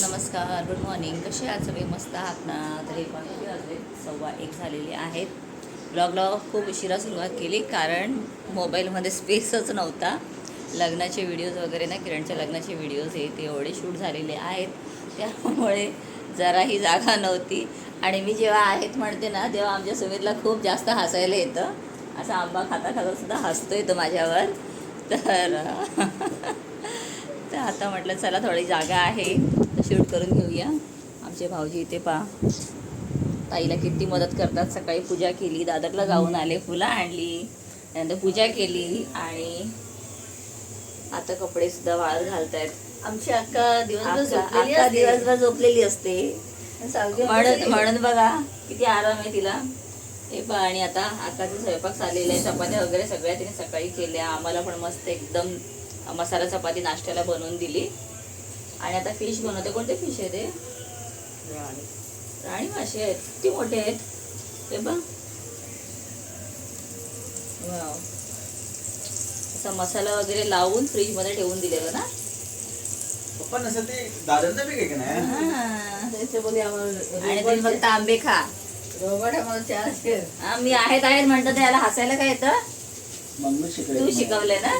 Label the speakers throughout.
Speaker 1: नमस्कार good morning कसे आज सगळे? मस्त आहात ना? तरी पण वाजले? सव्वा एक झालेले आहेत. ब्लॉगला खूप उशिरा सुरुवात केली कारण मोबाईलमध्ये स्पेसच नव्हता. लग्नाचे व्हिडिओज वगैरे ना किरणच्या लग्नाचे व्हिडिओज हे ते एवढे शूट झालेले आहेत. त्यामुळे जराही जागा नव्हती. आणि मी जेव्हा आहेत म्हणते ना तेव्हा आमच्या सुमितला खूप जास्त हसायला येतं. असा आंबा खाता खाता सुद्धा हसतो तो माझ्यावर. तर तर आता म्हटलं चला थोडी जागा आहे तर शूट करून घेऊया. आमचे भाऊजी इथे पा ताईला किती मदत करतात. सकाळी पूजा केली दादरला जाऊन आले फुलं आणली त्यानंतर पूजा केली आणि आता कपडे सुद्धा वाळत घालतायत.
Speaker 2: आमची अक्का दिवसभर.
Speaker 1: दिवसभर झोपलेली असते. म्हणून म्हणून बघा किती आराम आहे तिला. हे पहा आणि आता आकाचा स्वयंपाक चाललेला आहे. चपात्या वगैरे सगळ्या तिने सकाळी केल्या. आम्हाला पण मस्त एकदम मसाला चपाती नाश्त्याला बनवून दिली. आणि आता फिश बनवते. कोणते फिश आहे ते? राणी. मासे आहेत. किती मोठे आहेत? हे बघ. असा मसाला वगैरे लावून फ्रीजमध्ये ठेवून दिलेलं ना?
Speaker 3: पप्पा नसं ते दादरचं बी आहे की नाही?
Speaker 1: हा.
Speaker 2: त्याचे बोलले आम्हाला
Speaker 1: आणि फक्त आंबे खा.
Speaker 2: रोबट.
Speaker 1: हा, मी आहेत आहेत म्हणतं त्याला हसायला काय येतं? तू शिकवलंय ना?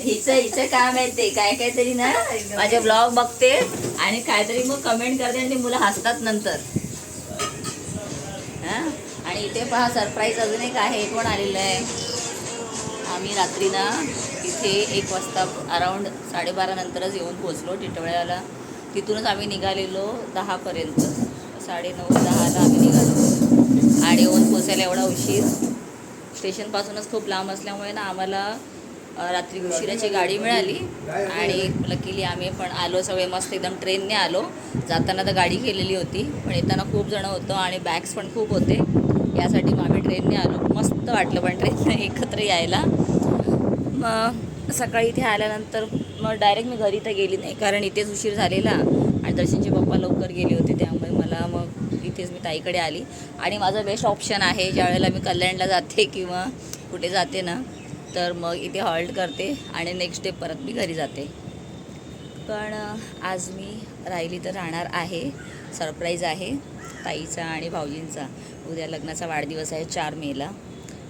Speaker 1: हिचं हिचं काम आहे ते. काय काय तरी ना? माझे ब्लॉग बघते आणि काहीतरी मग कमेंट करते आणि ते मुलं हसतात नंतर. आणि इथे पहा सरप्राईज अजून एक आहे. कोण आलेलं आहे? आम्ही रात्री ना इथे एक वाजता अराऊंड साडेबारा नंतरच येऊन पोचलो टिटवळ्याला. तिथूनच आम्ही निघालेलो दहापर्यंत. साडे नऊ दहाला आम्ही निघालो. आणि येऊन पोचायला एवढा उशीर. स्टेशनपासूनच खूप लांब असल्यामुळे ना आम्हाला रात्री उशिराची गाडी मिळाली आणि लकीली आम्ही पण आलो सगळे मस्त एकदम ट्रेनने आलो. जाताना तर गाडी केलेली होती पण येताना खूप जणं होतं आणि बॅग्स पण खूप होते. यासाठी मग आम्ही ट्रेनने आलो. मस्त वाटलं पण ट्रेनने एकत्र यायला. मग सकाळी इथे आल्यानंतर मग डायरेक्ट मी घरी तर गेली नाही कारण इथेच उशीर झालेला आणि दर्शनचे पप्पा लवकर गेले होते. इथेच मी ताईकडे आली. आणि माझं बेस्ट ऑप्शन आहे ज्यावेळेला मी कल्याणला जाते किंवा कुठे जाते ना तर मग इथे हॉल्ट करते आणि नेक्स्ट डे परत मी घरी जाते. पण आज मी राहिली तर राहणार आहे. सरप्राईज आहे. ताईचा आणि भाऊजींचा. उद्या लग्नाचा वाढदिवस आहे चार मेला.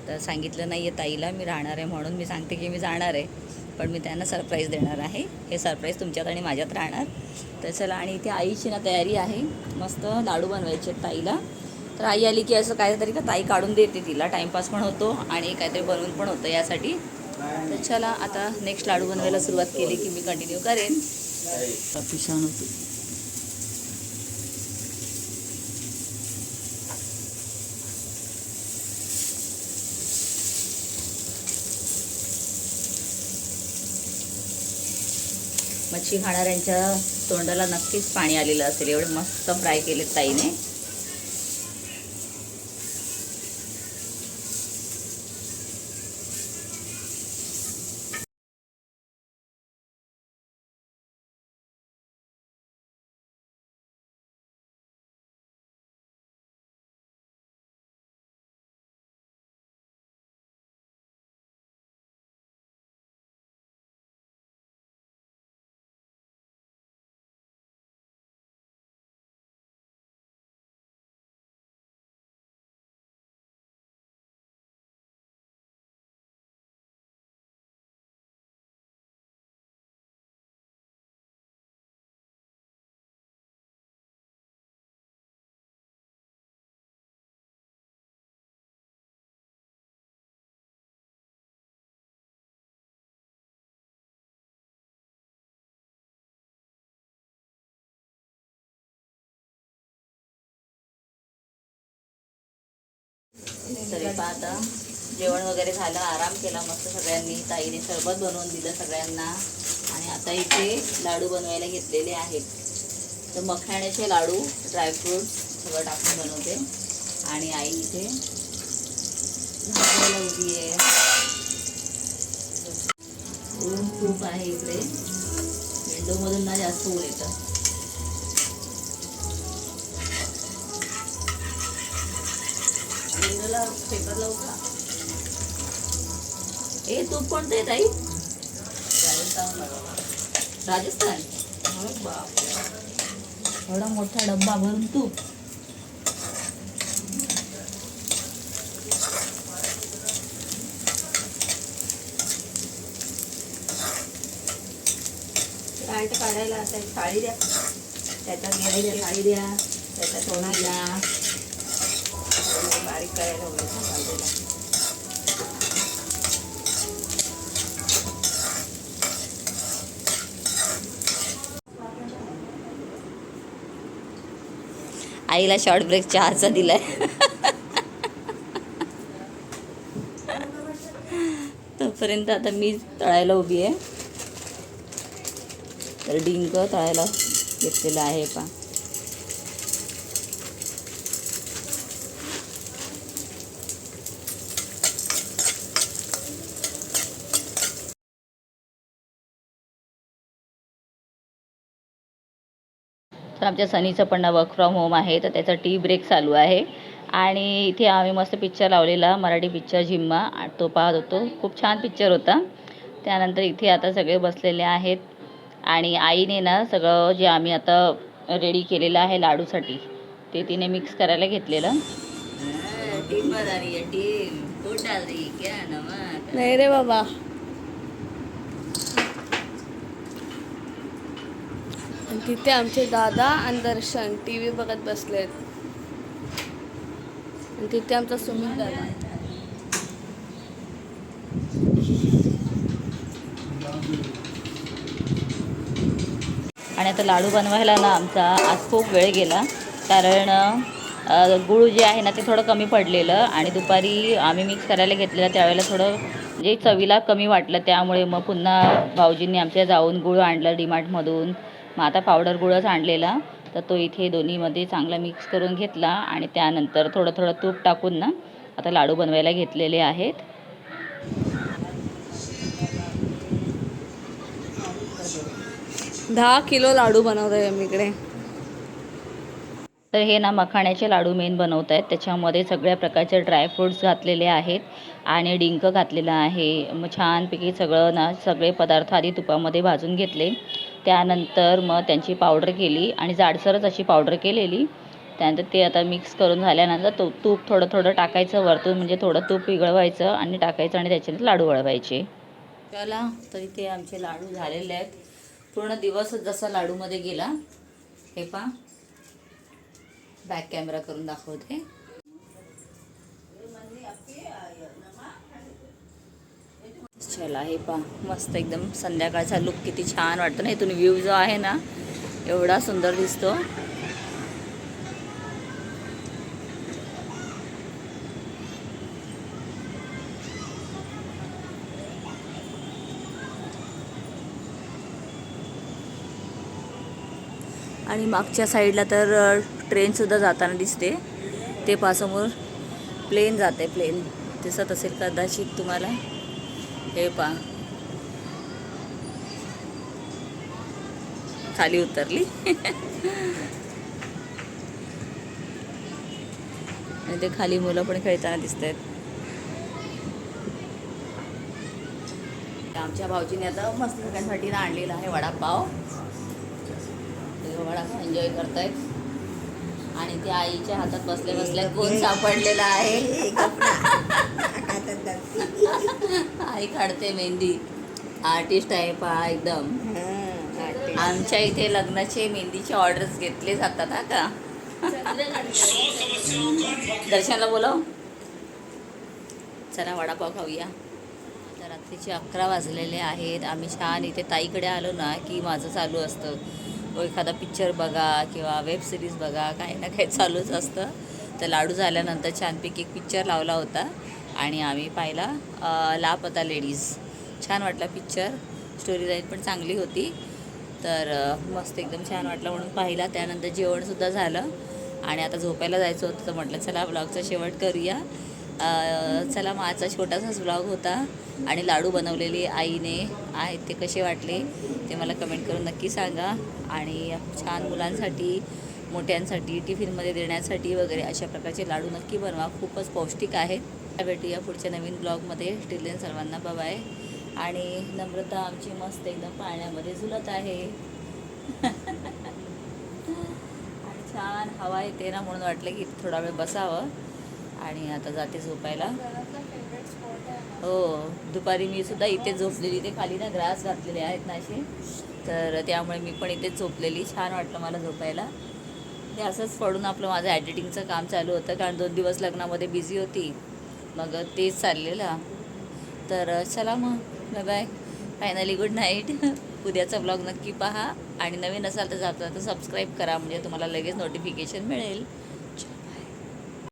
Speaker 1: तर सांगितलं नाही आहे ताईला मी राहणार आहे म्हणून मी सांगते की मी जाणार आहे. पण मी त्यांना सरप्राईज देणार आहे. हे सरप्राईज तुमच्यात आणि माझ्यात राहणार. तर चला आणि इथे आईची ना तयारी आहे. मस्त लाडू बनवायचे आहेत ताईला. तर आई आली की असं काहीतरी का ताई काढून देते तिला. टाईमपास पण होतो आणि काहीतरी बनवून पण होतं यासाठी. तर चला आता नेक्स्ट लाडू बनवायला सुरुवात केली की मी कंटिन्यू करेन. पिशान होतो मच्छी खाणाऱ्यांच्या तोंडाला नक्कीच पाणी आलेलं असेल. एवढे मस्त फ्राय केलेत ताईने. आता जेवण वगैरे झालं आराम केला मस्त सगळ्यांनी. ताईने सरबत बनवून दिलं सगळ्यांना. आणि आता इथे लाडू बनवायला घेतलेले आहेत. तर मखाण्याचे लाडू ड्रायफ्रूट सगळं टाकून बनवते. आणि आई इथे भाजायला उभी आहे. ऊन खूप आहे इकडे. विंडोमधून ना जास्त ऊन येतं. पेपर लावू का ए तूप कोणतं आहे ताई राजस्थान राजस्थान
Speaker 2: बाप
Speaker 1: एवढा मोठा डब्बा भरून तूप
Speaker 2: काय तर काढायला आता एक थाळी द्या त्याच्यात घ्यायची थाळी द्या त्याच्यात सोना द्या बारीक करायला वगैरे भाजीला.
Speaker 1: आईला शॉर्ट ब्रेक चहाचा दिलाय तोपर्यंत आता मी तळायला उभी आहे तर डिंक तळायला घेतलेलं आहे पा तर आमच्या सनीचं पण वर्क फ्रॉम होम आहे तर त्याचा टी ब्रेक चालू आहे. आणि इथे आम्ही मस्त पिक्चर लावलेला मराठी पिक्चर झिम्मा तो पाहत होतो. खूप छान पिक्चर होता. त्यानंतर इथे आता सगळे बसलेले आहेत. आणि आईने ना सगळं जे आम्ही आता रेडी केलेलं आहे लाडूसाठी ते तिने मिक्स करायला घेतलेलं.
Speaker 2: नाही रे बाबा.
Speaker 4: तिथे आमचे दादा आणि दर्शन टी व्ही बघत बसलेत आणि तिथे आमचा सुमित दादा.
Speaker 1: आणि आता लाडू बनवायला ना आमचा आज खूप वेळ गेला. कारण गुळ जे आहे ना ते थोडं कमी पडलेलं आणि दुपारी आम्ही मिक्स करायला घेतलेलं त्यावेळेला थोडं म्हणजे चवीला कमी वाटलं. त्यामुळे मग पुन्हा भाऊजींनी आमच्या जाऊन गुळ आणलं डीमार्टमधून. मग आता पावडर गुळच आणलेला. तर तो इथे दोन्हीमध्ये चांगला मिक्स करून घेतला आणि त्यानंतर थोडं थोडं तूप टाकून ना आता लाडू बनवायला घेतलेले आहेत.
Speaker 4: दहा किलो लाडू बनवतोय आम्ही इकडे.
Speaker 1: तर हे ना मखाण्याचे लाडू मेन बनवत आहेत त्याच्यामध्ये सगळ्या प्रकारचे ड्रायफ्रूट्स घातलेले आहेत आणि डिंक घातलेलं आहे. मग छानपैकी सगळं ना सगळे पदार्थ आधी तुपामध्ये भाजून घेतले. त्यानंतर मग त्यांची पावडर केली आणि जाडसरच अशी पावडर केलेली. त्यानंतर ते आता मिक्स करून झाल्यानंतर तो तूप थोडं थोडं टाकायचं वरतून म्हणजे थोडं तूप पिघळवायचं आणि टाकायचं आणि त्याच्याने लाडू वळवायचे. चला तर इथे आमचे लाडू झालेले आहेत. पूर्ण दिवसच जसा लाडूमध्ये गेला. हे पा बॅक कॅमेरा करून दाखवते. चला हे पा. मस्त एकदम संध्याकाळचा लुक किती छान वाटतो ना. इथून व्ह्यू जो आहे ना एवढा सुंदर दिसतो. आणि मागच्या साईडला तर ट्रेनसुद्धा जाताना दिसते. ते पासमोर प्लेन जाते प्लेन दिसत असेल कदाचित तुम्हाला. हे पा खाली उतरली. आणि ते खाली मुलं पण खेळताना दिसत आहेत आमच्या भाऊजीने आता मस्त सगळ्यांसाठी ना आणलेला आहे वडापाव. ते वडापाव एन्जॉय करतायत. आणि त्या आईच्या हातात बसल्या बसल्या कोण सापडलेला आहे? आई काढते मेहंदी. आर्टिस्ट आहे पहा एकदम. आमच्या इथे लग्नाचे मेहंदीचे ऑर्डर्स घेतले जातात हा का? दर्शनाला बोलव. चला वडापाव खाऊया. तर रात्रीचे अकरा वाजलेले आहेत. आम्ही छान इथे ताईकडे आलो ना की माझं चालू असतं. एखादा पिक्चर बघा किंवा वेब सिरीज बघा काही ना काही चालूच असतं. तर लाडू झाल्यानंतर छानपैकी एक पिक्चर लावला होता. आणि आम्ही पाहिला लाप लापता लेडीज. छान वाटला पिक्चर स्टोरी लाईन पण चांगली होती. तर मस्त एकदम छान वाटलं म्हणून पाहिला. त्यानंतर जेवणसुद्धा झालं. आणि आता झोपायला जायचं होतं तर म्हटलं चला ब्लॉगचा शेवट करूया. चला माझा छोटासाच ब्लॉग होता. आणि लाडू बनवलेले आईने. आहेत ते कसे वाटले ते मला कमेंट करून नक्की सांगा. आणि छान मुलांसाठी मोठ्यांसाठी टिफिनमध्ये देण्यासाठी वगैरे अशा प्रकारचे लाडू नक्की बनवा. खूपच पौष्टिक आहेत. भेटूया पुढच्या नवीन ब्लॉगमध्ये. टिलेन सर्वांना बाबाय आणि नम्रता आमची मस्त एकदम पाण्यामध्ये झुलत आहे. छान हवा येते ना म्हणून वाटलं की थोडा वेळ बसावं. आणि आता जाते झोपायला. हो दुपारी मी सुद्धा इथे झोपलेली. ते खाली ना ग्रास घातलेले आहेत ना असे. तर त्यामुळे मी पण इथेच झोपलेली. छान वाटलं मला झोपायला. ते असंच पडून आपलं माझं ॲडिटिंगचं काम चालू होतं. कारण दोन दिवस लग्नामध्ये बिझी होती. मग तेच चाललेलं. तर चला मग bye bye finally good night उद्याचा ब्लॉग नक्की पहा. आणि नवीन असाल तर जाता तर सबस्क्राईब करा. म्हणजे तुम्हाला लगेच नोटिफिकेशन मिळेल.